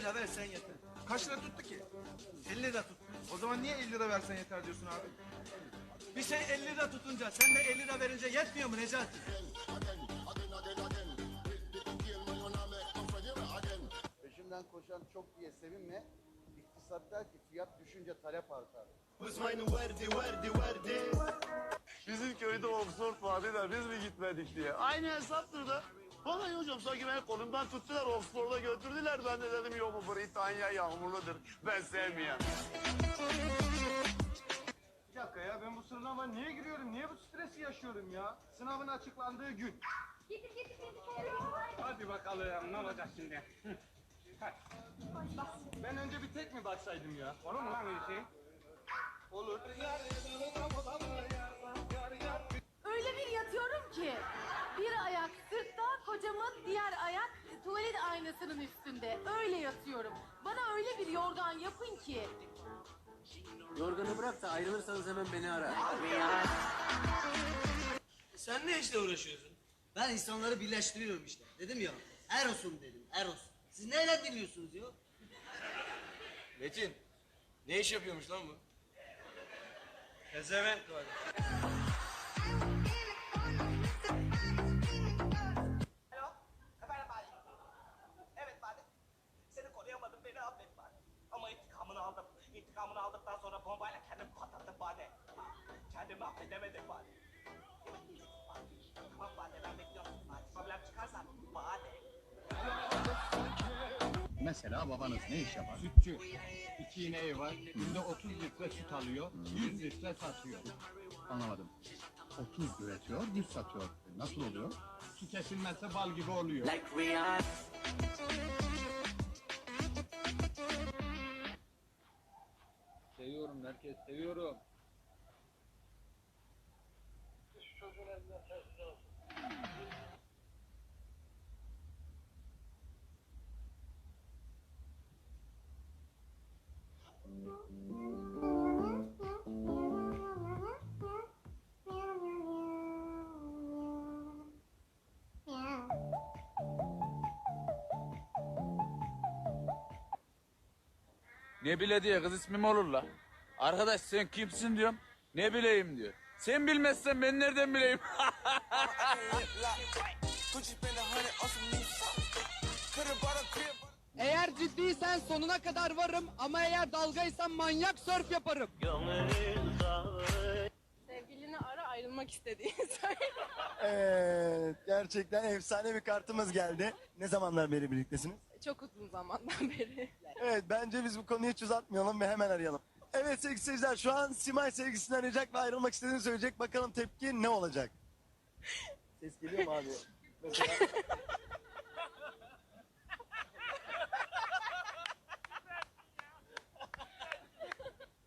lira versen yeter. Kaç lira tuttu ki? 50 lira tut. O zaman niye 50 lira versen yeter diyorsun abi? Bir şey 50 lira tutunca sen de 50 lira verince yetmiyor mu Necati? Peşinden koşan çok diye sevinme. İktisat der ki fiyat düşünce talep artar. Bizim köyde Oxford vardı da biz mi gitmedik diye. Aynı hesaptır da. Vallahi hocam sanki beni kolumdan tuttular Oxford'a götürdüler. Ben de dedim yok bu Britanya yağmurludur. Ben sevmiyorum. Bir dakika ya ben bu sınava niye giriyorum? Niye bu stresi yaşıyorum ya? Sınavın açıklandığı gün. Getir getir getir. Hadi bakalım ne olacak şimdi? Hadi. ben önce bir tek mi baksaydım ya? Olur mu lan öyle şey? Olur. Yorganı bırak da ayrılırsanız hemen beni ara. Sen ne işle uğraşıyorsun? Ben insanları birleştiriyorum işte. Dedim ya. Eros'um dedim. Eros. Siz neyle dinliyorsunuz ya? Metin, ne iş yapıyormuş lan bu? Pezevenk var. İntikamını aldıktan sonra bombayla kendimi patlattım Bade. Kendimi affedemedim Bade. Tamam Bade, ben bekliyorum. Bade, problem çıkarsa Bade. Mesela babanız ne iş yapar? Sütçü. İki ineği var. Günde 30 litre süt alıyor. 100 litre satıyor. Anlamadım. 30 üretiyor, 100 satıyor. Nasıl oluyor? Su kesilmezse bal gibi oluyor. Seviyorum herkes, seviyorum. Ne bile diye kız ismim olur la. Arkadaş sen kimsin diyorum. Ne bileyim diyor. Sen bilmezsen ben nereden bileyim? Eğer ciddiysen sonuna kadar varım ama eğer dalgaysan manyak sörf yaparım. Sevgilini ara ayrılmak istediğini söyle. Evet gerçekten efsane bir kartımız geldi. Ne zamanlar beri birliktesiniz? Çok uzun zamandan beri. Evet bence biz bu konuyu hiç uzatmayalım ve hemen arayalım. Evet sevgili seyirciler şu an Simay sevgisini arayacak ve ayrılmak istediğini söyleyecek. Bakalım tepki ne olacak? Ses geliyor mu abi? Mesela...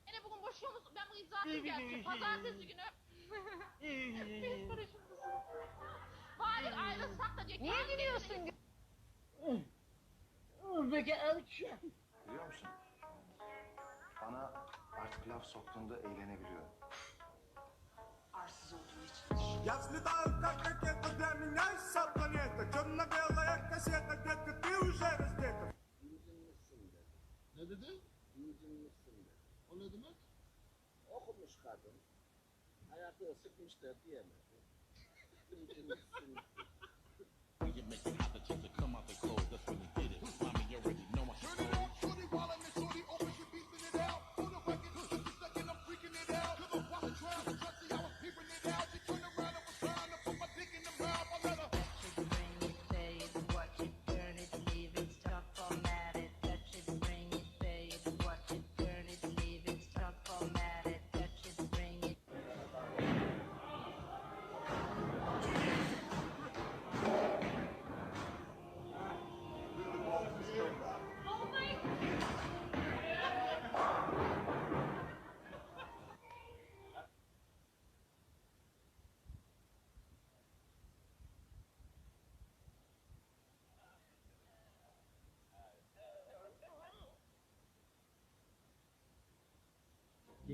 Yine bugün boşuyor musun? Ben bu icraatım gerçek. Pazartesi günü. Psikolojim bozuldu. Bari ayrılsak da diyor. Niye gülüyorsun? Biliyor musun? Bana artık laf soktuğunda eğlenebiliyorum. Arsız olduğu için. Ne dedi? O ne demek? Okumuş kadın. Hayatı ısıtmıştır diyemedi.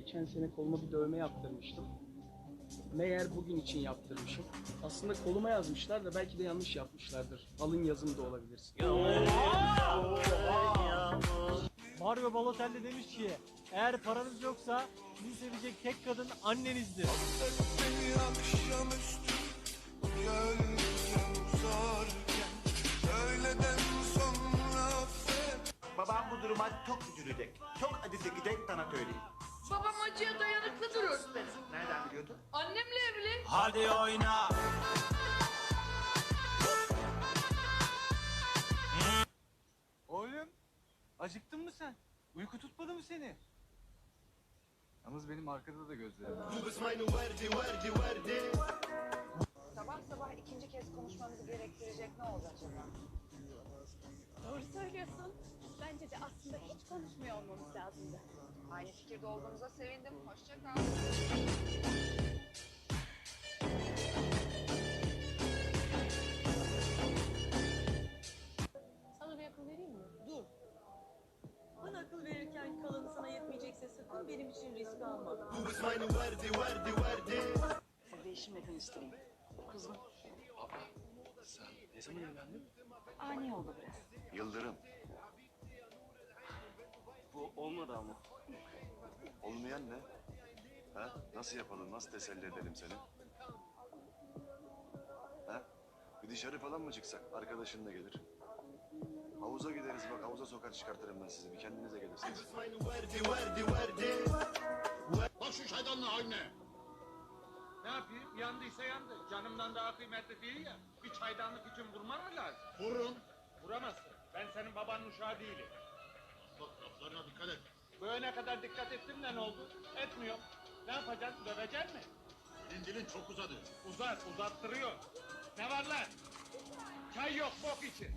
Geçen sene koluma bir dövme yaptırmıştım. Meğer bugün için yaptırmışım. Aslında koluma yazmışlar da belki de yanlış yapmışlardır. Alın yazım da olabilir. Mario Balotelli demiş ki eğer paranız yoksa sizi sevecek tek kadın annenizdir. Babam bu duruma çok üzülecek. Çok acı çekecek sana söyleyeyim. Babam acıya dayanıklıdır öğretmenim. Nereden biliyordun? Annemle evli. Hadi oyna. Oğlum acıktın mı sen? Uyku tutmadı mı seni? Yalnız benim arkada da gözlerim var. Sabah sabah ikinci kez konuşmamızı gerektirecek ne oldu acaba? Doğru söylüyorsun. Bence de aslında hiç konuşmuyor olmamız lazımdı. Aynı fikirde olduğumuza sevindim. Hoşça kal. Sana bir akıl vereyim mi? Dur. Bana akıl verirken kalanı sana yetmeyecekse sakın benim için risk alma. Size işimle tanıştırayım. Kuzum. Sen ne zaman evlendin? Ani oldu biraz. Yıldırım. Bu olmadı ama. Olmayan ne? Ha? Nasıl yapalım? Nasıl teselli edelim seni? Ha? Bir dışarı falan mı çıksak? Arkadaşın da gelir. Havuza gideriz bak havuza sokar çıkartırım ben sizi. Bir kendinize gelirsiniz. Bak şu çaydanlığı haline. Ne yapayım? Yandıysa yandı. Canımdan daha kıymetli değil ya. Bir çaydanlık için vurman mı lazım? Vurun. Vuramazsın. Ben senin babanın uşağı değilim. Bak laflarına dikkat et. Böyle kadar dikkat ettim de ne oldu? Etmiyorum. Ne yapacaksın? Dövecek mi? Senin dilin çok uzadı. Uzat, uzattırıyor. Ne var lan? Çay yok, bok için.